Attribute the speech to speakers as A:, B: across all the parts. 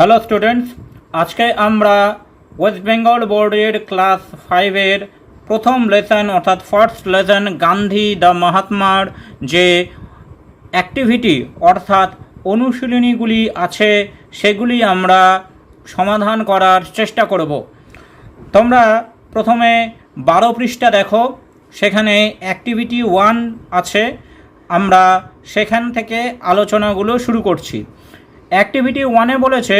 A: Hello students আজকে আমরা West Bengal বোর্ডের ক্লাস ফাইভের প্রথম লেসন অর্থাৎ ফার্স্ট লেসন গান্ধী দ্য মহাত্মার যে অ্যাক্টিভিটি অর্থাৎ অনুশীলনীগুলি আছে, সেগুলি আমরা সমাধান করার চেষ্টা করব। তোমরা প্রথমে বারো পৃষ্ঠা দেখো, সেখানে অ্যাক্টিভিটি ওয়ান আছে। আমরা সেখান থেকে আলোচনাগুলো শুরু করছি। অ্যাক্টিভিটি ওয়ানে বলেছে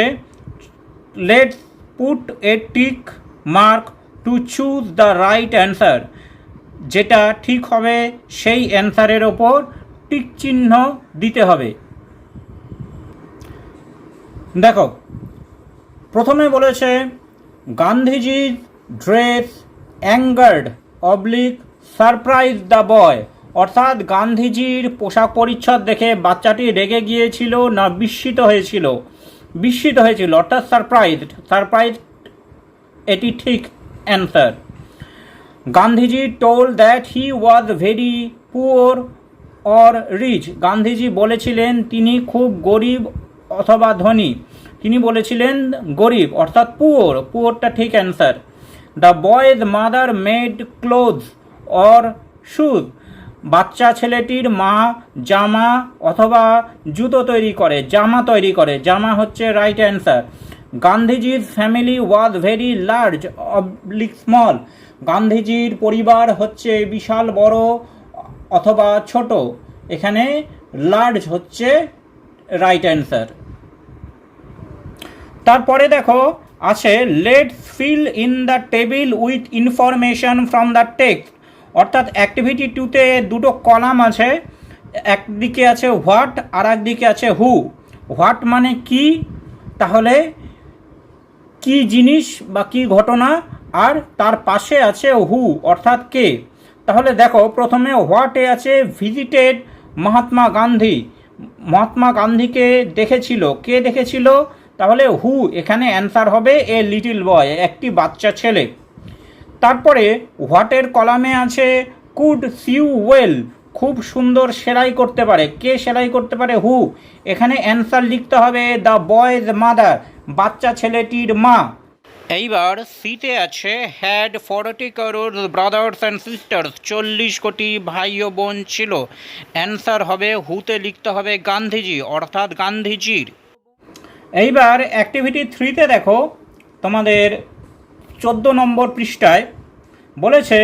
A: let put a tick mark to choose the right answer যেটা ঠিক হবে সেই অ্যান্সারের ওপর টিক চিহ্ন দিতে হবে। দেখো, প্রথমে বলেছে গান্ধীজির dress angered oblique surprise the boy অর্থাৎ গান্ধীজির পোশাক পরিচ্ছদ দেখে বাচ্চাটি রেগে গিয়েছিল না বিস্মিত হয়েছিল। বিস্মিত হয়েছিল, অর্থাৎ সারপ্রাইজ সারপ্রাইজ এটি ঠিক answer Gandhiji told that he was very poor or rich Gandhiji বলেছিলেন, তিনি খুব গরিব অথবা ধনী। তিনি বলেছিলেন, গরিব, অর্থাৎ পুয়োর পুয়োরটা ঠিক answer the boy's mother made clothes or shoes বাচ্চা ছেলেটির মা জামা অথবা জুতো তৈরি করে, জামা তৈরি করে। জামা হচ্ছে রাইট অ্যান্সার গান্ধীজির family was very large oblique small গান্ধীজির পরিবার হচ্ছে বিশাল, বড় অথবা ছোট। এখানে লার্জ হচ্ছে রাইট অ্যান্সার তারপরে দেখো, আছে let fill in the table with information from the text অর্থাৎ অ্যাক্টিভিটি টুতে দুটো কলাম আছে, একদিকে আছে হোয়াট আর একদিকে আছে হু হোয়াট মানে কি? তাহলে কি জিনিস বা কি ঘটনা? আর তার পাশে আছে হু অর্থাৎ কে। তাহলে দেখো, প্রথমে হোয়াটে আছে ভিজিটেড মহাত্মা গান্ধী। মহাত্মা গান্ধীকে দেখেছিল। কে দেখেছিল? তাহলে হু এখানে অ্যান্সার হবে এ লিটিল বয় একটি বাচ্চা ছেলে। তারপরে হোয়াটের কলামে আছে কুড সিউ ওয়েল খুব সুন্দর সেলাই করতে পারে। কে সেলাই করতে পারে? হু। এখানে অ্যান্সার লিখতে হবে দ্য বয়েজ মাদার বাচ্চা ছেলেটির মা। এইবার সিতে আছে had forty crore brothers and sisters চল্লিশ কোটি ভাই ও বোন ছিল। অ্যান্সার হবে হুতে লিখতে হবে গান্ধীজি অর্থাৎ গান্ধীজির। এইবার অ্যাক্টিভিটি থ্রিতে দেখো। তোমাদের চোদ্দ নম্বর পৃষ্ঠায় বলেছে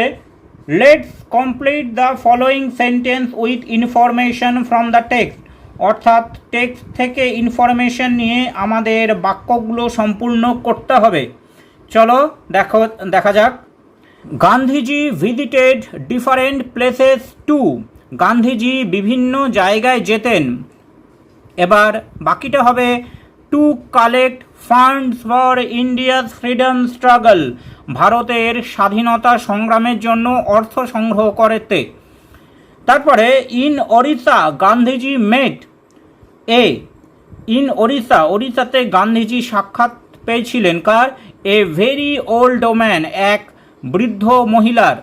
A: let's complete the following sentence with information from the text অর্থাৎ টেক্সট থেকে ইনফরমেশন নিয়ে আমাদের বাক্যগুলো সম্পূর্ণ করতে হবে। চলো দেখো, দেখা যাক। Gandhiji visited different places to Gandhiji বিভিন্ন জায়গায় যেতেন। এবার বাকিটা হবে to collect funds for India's freedom struggle, ভারতের স্বাধীনতা সংগ্রামের জন্য অর্থ সংগ্রহ করতে। তারপরে, in Odisha, Gandhiji met. A, in Odisha, ওড়িশাতে Gandhiji সাক্ষাৎ পেয়েছিলেন কার? এ ভেরি ওল্ড ওম্যান, এক বৃদ্ধ মহিলার।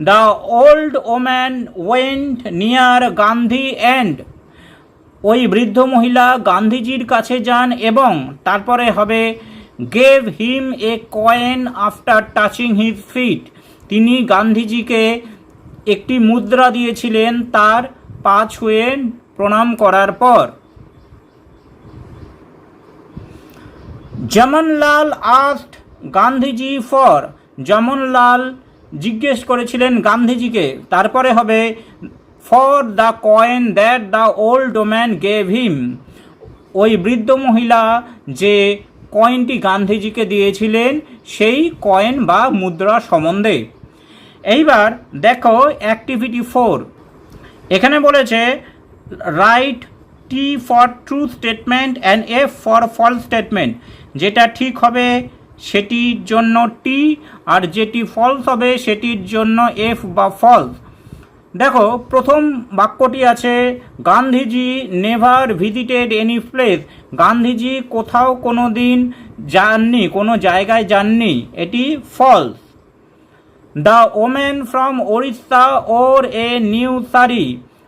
A: The old woman went near Gandhi and ওই বৃদ্ধ মহিলা গান্ধীজির কাছে যান এবং তারপরে হবে, gave him a coin after touching his feet. তিনি গান্ধীজিকে একটি মুদ্রা দিয়েছিলেন তার পা ছুঁয়ে প্রণাম করার পর। Jamnalal asked Gandhiji for. জমনলাল জিজ্ঞেস করেছিলেন গান্ধীজিকে। তারপরে হবে for the coin that the old man gave him ওই বৃদ্ধ মহিলা যে কয়েনটি গান্ধীজিকে দিয়েছিলেন, সেই কয়েন বা মুদ্রা সম্বন্ধে। এইবার দেখো অ্যাক্টিভিটি ফোর এখানে বলেছে write T for true statement and F for false statement যেটা ঠিক হবে সেটির জন্য টি আর যেটি ফলস হবে সেটির জন্য এফ বা ফলস দেখো, প্রথম বাক্যটি আছে, Gandhiji never visited any place. Gandhiji কোথাও কোনো দিন যাননি, কোনো জায়গায় যাননি। এটি false the women from Odisha wore a new sari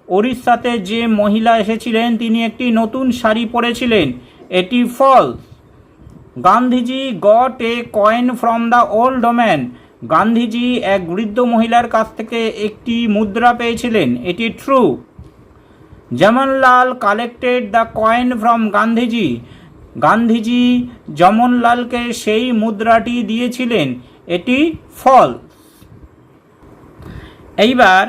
A: ওড়িশাতে যে মহিলা এসেছিলেন, তিনি একটি নতুন শাড়ি পরেছিলেন। এটি false Gandhiji got a coin from the old man Gandhiji এক বৃদ্ধ মহিলার কাছ থেকে একটি মুদ্রা পেয়েছিলেন। এটি true Jamnalal collected the coin from Gandhiji. Gandhiji জমনলালকে সেই মুদ্রাটি দিয়েছিলেন। এটি ফল এইবার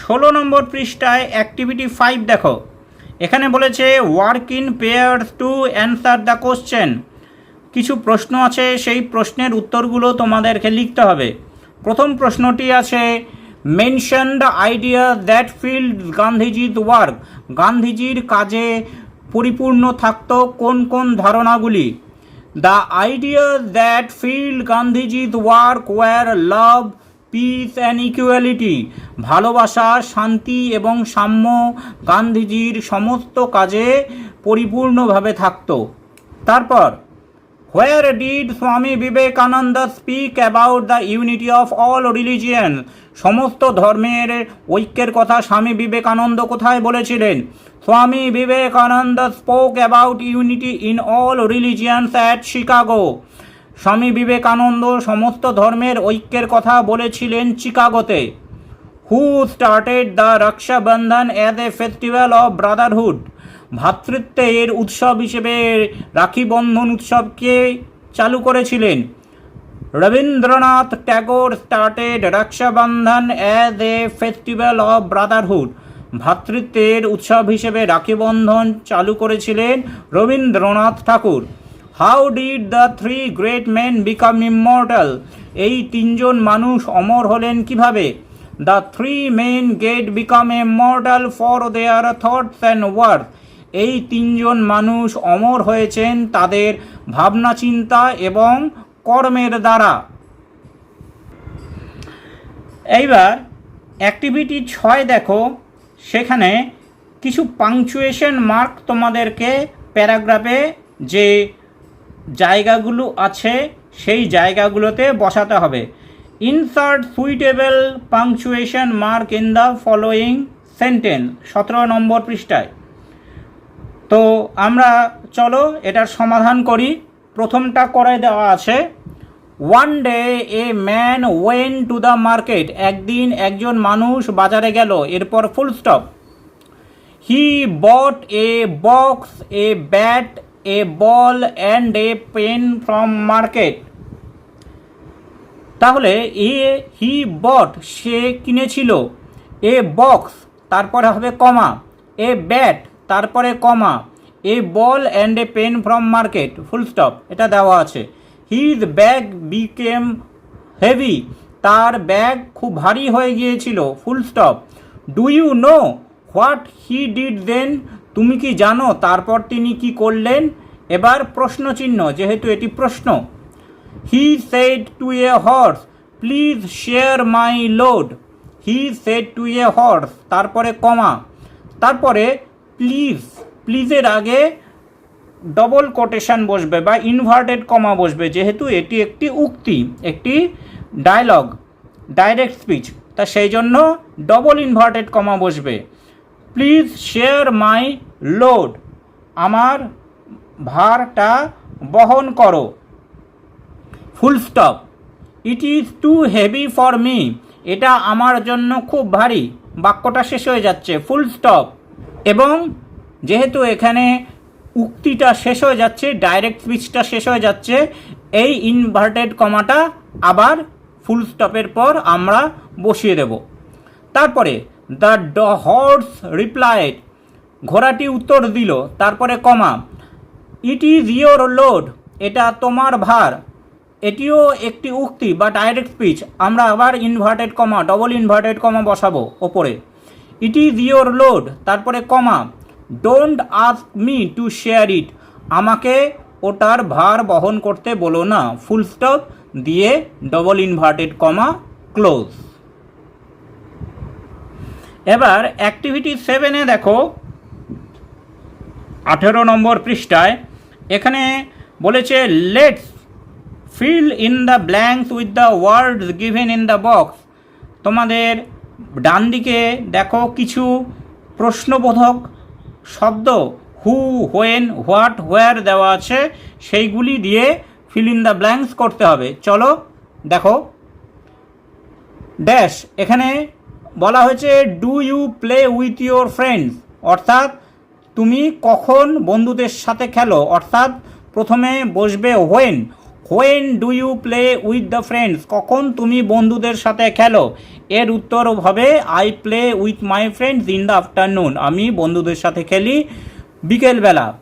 A: ষোলো নম্বর পৃষ্ঠায় অ্যাক্টিভিটি ফাইভ দেখো। এখানে বলেছে work in pairs to answer the question কিছু প্রশ্ন আছে, সেই প্রশ্নের উত্তরগুলো তোমাদেরকে লিখতে হবে। প্রথম প্রশ্নটি আছে mention the idea that filled গান্ধীজির ওয়ার্ক গান্ধীজির কাজে পরিপূর্ণ থাকত কোন কোন ধারণাগুলি? দ্য আইডিয়া দ্যাট ফিল্ড গান্ধীজির work were love peace and equality ভালোবাসা, শান্তি এবং সাম্য গান্ধীজির সমস্ত কাজে পরিপূর্ণভাবে থাকত। তারপর where did Swami Vivekananda speak about the unity of all religion সমস্ত ধর্মের ঐক্যের কথা স্বামী বিবেকানন্দ কোথায় বলেছিলেন? Swami Vivekananda spoke about unity in all religions at Chicago Swami Vivekananda সমস্ত ধর্মের ঐক্যের কথা বলেছিলেন চিকাগোতে। Who started the Rakshabandhan as a festival of brotherhood ভ্রাতৃত্বের উৎসব হিসেবে রাখি বন্ধন উৎসবকে চালু করেছিলেন। Rabindranath Tagore started Rakshabandhan as a festival of brotherhood ভ্রাতৃত্বের উৎসব হিসেবে রাখি বন্ধন চালু করেছিলেন Rabindranath Thakur. How did the three great men become immortal এই তিনজন মানুষ অমর হলেন কীভাবে? The three men get become immortal for their thoughts and word এই তিনজন মানুষ অমর হয়েছেন তাদের ভাবনা চিন্তা এবং কর্মের দ্বারা। এইবার অ্যাক্টিভিটি ছয় দেখো, সেখানে কিছু পাংচুয়েশন মার্ক তোমাদেরকে প্যারাগ্রাফে যে জায়গাগুলো আছে, সেই জায়গাগুলোতে বসাতে হবে। Insert suitable punctuation mark in the following sentence, সতেরো নম্বর পৃষ্ঠায়। তো আমরা চলো এটার সমাধান করি। প্রথমটা করে দেওয়া আছে। One day a man went to the market একদিন একজন মানুষ বাজারে গেল। এরপর full stop he bought a box a bat a ball and a pen from market তাহলে এ হি বট সে কিনেছিল। এ বক্স তারপরে হবে কমা এ ব্যাট তারপরে comma. A ball and a pen from market full stop এটা দেওয়া আছে। হিজ ব্যাগ বিকেম হেভি তার ব্যাগ খুব ভারী হয়ে গিয়েছিল full stop do you know what he did then তুমি কি জানো তারপর তিনি কি করলেন? এবার প্রশ্ন চিহ্ন যেহেতু এটি প্রশ্ন। He said to a horse please share my load he said to a horse তারপরে কমা। তারপরে প্লিজ প্লিজের আগে ডবল কোটেশন বসবে বা ইনভার্টেড কমা বসবে। যেহেতু এটি একটি উক্তি, একটি ডায়লগ ডাইরেক্ট স্পিচ তা সেই জন্য ডবল ইনভার্টেড কমা বসবে। প্লিজ শেয়ার মাই লোড আমার ভারটা বহন করো। Full stop it is too heavy for me এটা আমার জন্য খুব ভারী, বাক্যটা শেষ হয়ে যাচ্ছে। ফুল স্টপ এবং যেহেতু এখানে উক্তিটা শেষ হয়ে যাচ্ছে ডাইরেক্ট স্পিচটা শেষ হয়ে যাচ্ছে, এই ইনভার্টেড কমাটা আবার ফুল স্টপের পর আমরা বসিয়ে দেব। তারপরে দ্য ড হর্স রিপ্লাইড ঘোড়াটি উত্তর দিল, তারপরে comma it is your load এটা তোমার ভার। এটিও একটি উক্তি বা ডাইরেক্ট স্পিচ আমরা আবার inverted comma double inverted comma বসাবো ওপরে। ইট ইজ ইয়োর লোড তারপরে comma don't ask me to share it আমাকে ওটার ভার বহন করতে বলো না। ফুল স্টপ দিয়ে ডবল ইনভার্টেড কমা ক্লোজ এবার অ্যাক্টিভিটি সেভেনে দেখো। আঠেরো নম্বর পৃষ্ঠায় এখানে বলেছে let's fill in the blanks with the words given in the box তোমাদের ডান দিকে দেখো কিছু প্রশ্নবোধক শব্দ। হু, হোয়েন, হোয়াট, হোয়ার দেওয়া আছে। সেইগুলি দিয়ে ফিল ইন দ্য ব্ল্যাঙ্কস করতে হবে। চলো, দেখো। ড্যাশ, এখানে বলা হয়েছে do you play with your friends অর্থাৎ, তুমি কখন বন্ধুদের সাথে খেলো? অর্থাৎ, প্রথমে বসবে when. When do you play with the friends কখন তুমি বন্ধুদের সাথে খেলো? এর উত্তর হবে I play with my friends in the afternoon আমি বন্ধুদের সাথে খেলি বিকেলবেলা।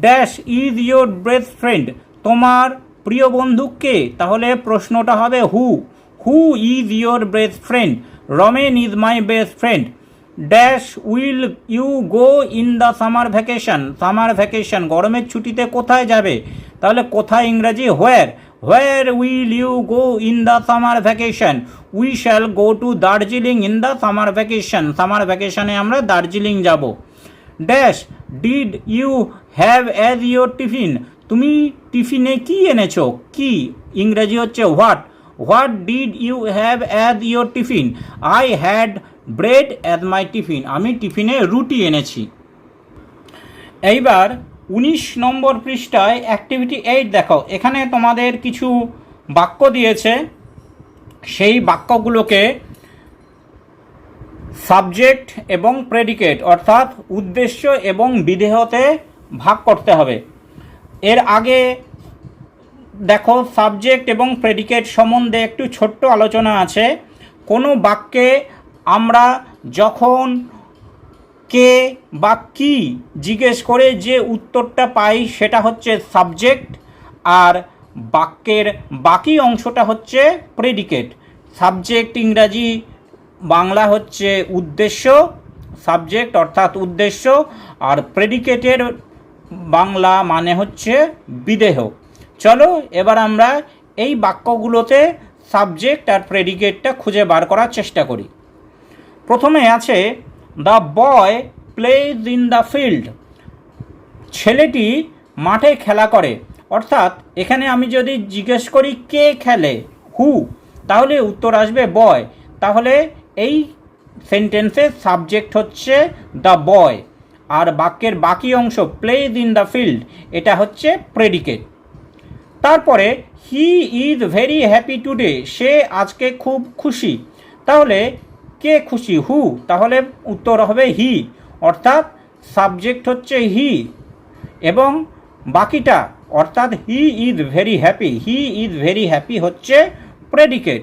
A: Dash is your best friend তোমার প্রিয় বন্ধুকে তাহলে প্রশ্নটা হবে who who is your best friend Ramen is my best friend dash will you go in the summer vacation. Summer vacation, গরমের ছুটিতে কোথায় যাবে? তাহলে কোথায় ইংরাজি? Where? Where will you go in the summer vacation. We shall go to Darjeeling in the summer vacation. Summer ভ্যাকেশনে আমরা দার্জিলিং যাব। Dash, did you have as your tiffin? তুমি টিফিনে কি এনেছো? কি? ইংরেজি হচ্ছে what? What did you have as your tiffin? I had bread as my tiffin. আমি টিফিনে রুটি এনেছি। এইবার উনিশ নম্বর পৃষ্ঠায় অ্যাক্টিভিটি এইট দেখো এখানে তোমাদের কিছু বাক্য দিয়েছে। সেই বাক্যগুলোকে সাবজেক্ট এবং প্রেডিকেট অর্থাৎ উদ্দেশ্য এবং বিধেয়তে ভাগ করতে হবে। এর আগে দেখো সাবজেক্ট এবং প্রেডিকেট সম্বন্ধে একটু ছোট্ট আলোচনা আছে। কোনো বাক্যে আমরা যখন কে বা কি জিজ্ঞেস করে যে উত্তরটা পাই সেটা হচ্ছে সাবজেক্ট, আর বাক্যের বাকি অংশটা হচ্ছে প্রেডিকেট সাবজেক্ট ইংরাজি, বাংলা হচ্ছে উদ্দেশ্য, সাবজেক্ট অর্থাৎ উদ্দেশ্য, আর প্রেডিকেটের বাংলা মানে হচ্ছে বিদেহ। চলো এবার আমরা এই বাক্যগুলোতে সাবজেক্ট আর প্রেডিকেটটা খুঁজে বার করার চেষ্টা করি। প্রথমে আছে the boy plays in the field ছেলেটি মাঠে খেলা করে। অর্থাৎ এখানে আমি যদি জিজ্ঞেস করি, কে খেলে? হু? তাহলে উত্তর আসবে, বয়। তাহলে এই সেন্টেন্সের সাবজেক্ট হচ্ছে দ্য বয় আর বাক্যের বাকি অংশ, প্লেজ ইন দ্য ফিল্ড এটা হচ্ছে প্রেডিকেট তারপরে, he is very happy today সে আজকে খুব খুশি। তাহলে কে খুশি হু তাহলে উত্তর হবে হি অর্থাৎ সাবজেক্ট হচ্ছে হি এবং বাকিটা, অর্থাৎ he is very happy he is very happy হচ্ছে প্রেডিকেট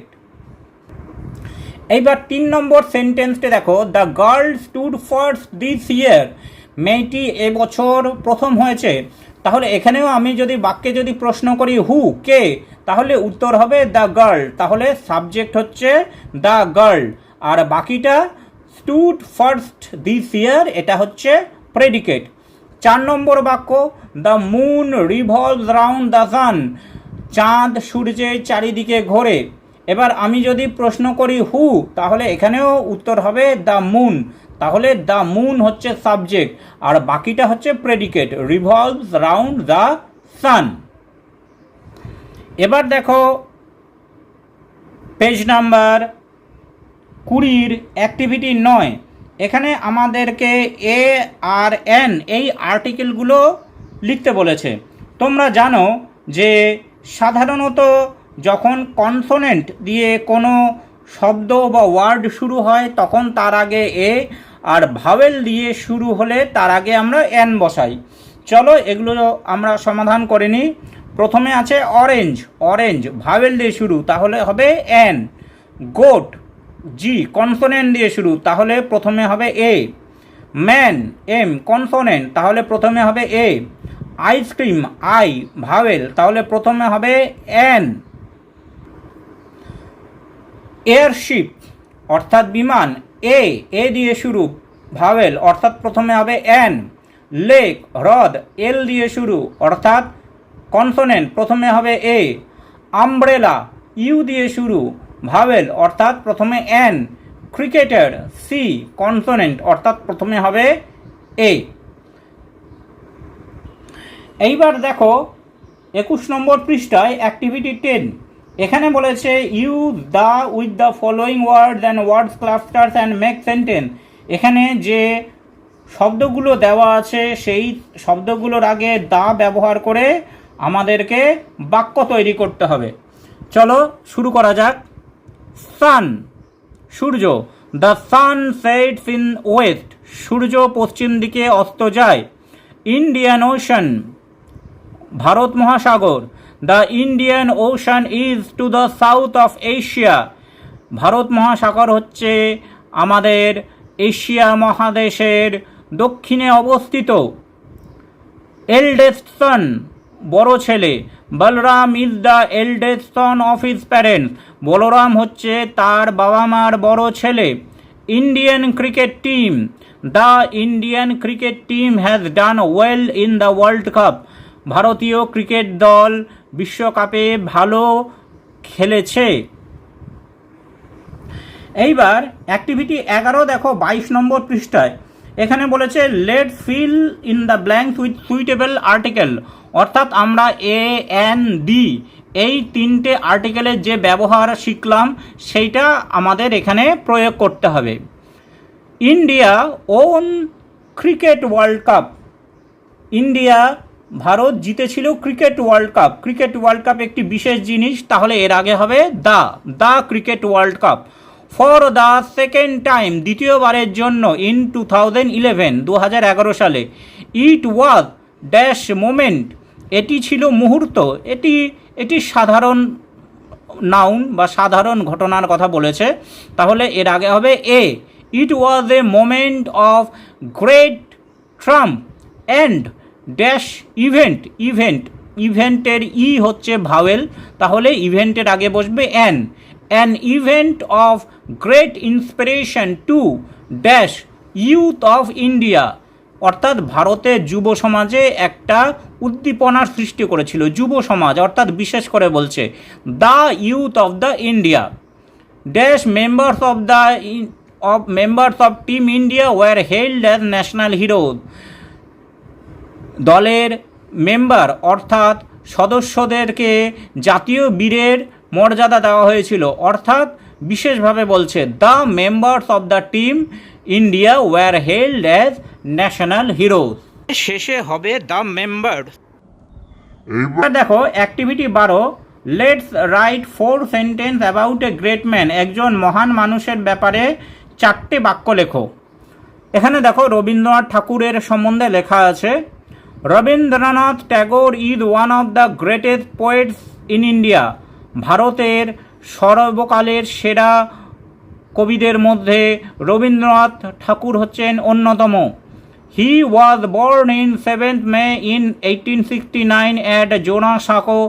A: এইবার তিন নম্বর সেন্টেন্সটা দেখো। The girl stood first this year মেয়েটি এবছর প্রথম হয়েছে। তাহলে এখানেও আমি যদি বাক্যে যদি প্রশ্ন করি হু কে? তাহলে উত্তর হবে দ্য গার্ল তাহলে সাবজেক্ট হচ্ছে দ্য গার্ল আর বাকিটা স্টুড ফার্স্ট দিস ইয়ার এটা হচ্ছে প্রেডিকেট চার নম্বর বাক্য the moon revolve round the sun চাঁদ সূর্যের চারিদিকে ঘোরে। এবার আমি যদি প্রশ্ন করি হু তাহলে এখানেও উত্তর হবে দ্য মুন তাহলে দ্য মুন হচ্ছে সাবজেক্ট আর বাকিটা হচ্ছে predicate revolve round the sun এবার দেখো পেজ নাম্বার কুড়ির অ্যাক্টিভিটি নয়। এখানে আমাদেরকে এ আর এন এই আর্টিকেলগুলো লিখতে বলেছে। তোমরা জানো যে সাধারণত যখন কনসোনেন্ট দিয়ে কোনো শব্দ বা ওয়ার্ড শুরু হয়, তখন তার আগে এ আর ভাওয়েল দিয়ে শুরু হলে তার আগে আমরা এন বসাই। চলো এগুলো আমরা সমাধান করে নিই। প্রথমে আছে অরেঞ্জ অরেঞ্জ ভাওয়েল দিয়ে শুরু, তাহলে হবে এন গোট জি কনসোনেন্ট দিয়ে শুরু, তাহলে প্রথমে হবে এ ম্যান এম কনসোনেন্ট তাহলে প্রথমে হবে এ আইসক্রিম আই ভাওয়েল তাহলে প্রথমে হবে এন এয়ারশিপ অর্থাৎ বিমান এ এ দিয়ে শুরু ভাওয়েল অর্থাৎ প্রথমে হবে এন লেক হ্রদ এল দিয়ে শুরু, অর্থাৎ কনসোনেন্ট প্রথমে হবে এ আমব্রেলা ইউ দিয়ে শুরু ভাওয়েল, অর্থাৎ প্রথমে এন, ক্রিকেটার, সি, কনসোনেন্ট, অর্থাৎ প্রথমে হবে এ। এইবার দেখো, একুশ নম্বর পৃষ্ঠায় অ্যাক্টিভিটি টেন এখানে বলেছে use the with the following words and words clusters and make sentence এখানে যে শব্দগুলো দেওয়া আছে, সেই শব্দগুলোর আগে দা ব্যবহার করে আমাদেরকে বাক্য তৈরি করতে হবে। চলো শুরু করা যাক। Sun Surya the sun sets in west সূর্য পশ্চিম দিকে অস্ত যায় ইন্ডিয়ান ওশান ভারত মহাসাগর the Indian ocean is to the south of Asia Bharat মহাসাগর হচ্ছে আমাদের এশিয়া মহাদেশের দক্ষিণে অবস্থিত এল্ডেস্ট সন বড় ছেলে, Balram is the eldest son of his parents Balram হচ্ছে তার বাবা মার বড় ছেলে। Indian cricket team the Indian cricket team has done well in the world cup ভারতীয় ক্রিকেট দল বিশ্বকাপে ভালো খেলেছে। এইবার অ্যাক্টিভিটি এগারো দেখো, বাইশ নম্বর পৃষ্ঠায়। এখানে বলেছে let fill in the blank with suitable article অর্থাৎ আমরা এ এন ডি এই তিনটে আর্টিকেলের যে ব্যবহার শিখলাম, সেইটা আমাদের এখানে প্রয়োগ করতে হবে। India won cricket world cup. India, Bharat জিতেছিল cricket world cup. Cricket world cup একটি বিশেষ জিনিস, তাহলে এর আগে হবে the the cricket world cup. For the second time, দ্বিতীয়বারের জন্য ইন টু থাউজেন্ড ইলেভেন দু হাজার এগারো সালে, ইট ওয়াজ ড্যাশ মোমেন্ট এটি ছিল মুহূর্ত। এটি এটি সাধারণ নাউন বা সাধারণ ঘটনার কথা বলেছে। তাহলে এর আগে হবে a it was a moment of great triumph and dash event event ইভেন্টের ই হচ্ছে ভাওয়েল তাহলে ইভেন্টের আগে বসবে an an event of great inspiration to dash youth of India অর্থাৎ ভারতের যুব সমাজে একটা উদ্দীপনার সৃষ্টি করেছিল, যুব সমাজ, অর্থাৎ বিশেষ করে বলছে the youth of the India dash members of the of members of team India were held as national hero দলের মেম্বার অর্থাৎ সদস্যদেরকে জাতীয় বীরের মর্যাদা দেওয়া হয়েছিল। অর্থাৎ বিশেষভাবে বলছে the members of the team India were held as national heroes শেষে হবে দ্য মেম্বার দেখো অ্যাক্টিভিটি বারো let's write four sentence about a great man একজন মহান মানুষের ব্যাপারে চারটে বাক্য লেখো। এখানে দেখো রবীন্দ্রনাথ ঠাকুরের সম্বন্ধে লেখা আছে Rabindranath Tagore is one of the greatest poets in India ভারতের সর্বকালের সেরা কবিদের মধ্যে রবীন্দ্রনাথ ঠাকুর হচ্ছেন অন্যতম। He was born in seventh May in eighteen sixty nine at Jorasanko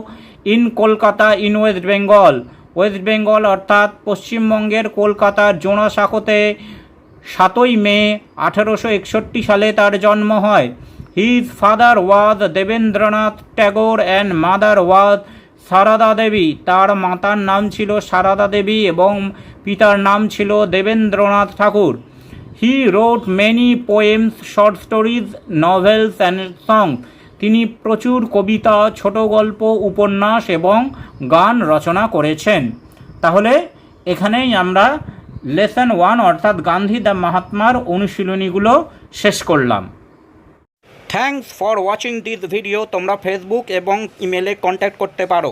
A: in Kolkata in West Bengal West Bengal অর্থাৎ পশ্চিমবঙ্গের কলকাতার জোনাসাকোতে সাতই মে আঠেরোশো একষট্টি সালে তার জন্ম হয়। His father was Debendranath Tagore and mother was Sarada Devi. তার মাতার নাম ছিল সারদা দেবী এবং পিতার নাম ছিল Debendranath Thakur. He wrote many poems short stories novels and song তিনি প্রচুর কবিতা, ছোট গল্প, উপন্যাস এবং গান রচনা করেছেন। তাহলে এখানেই আমরা লেসন ওয়ান অর্থাৎ গান্ধী দ্য মাহাত্মার অনুশীলনীগুলো শেষ করলাম। Thanks for watching this video তোমরা ফেসবুক এবং ইমেলে কন্ট্যাক্ট করতে পারো।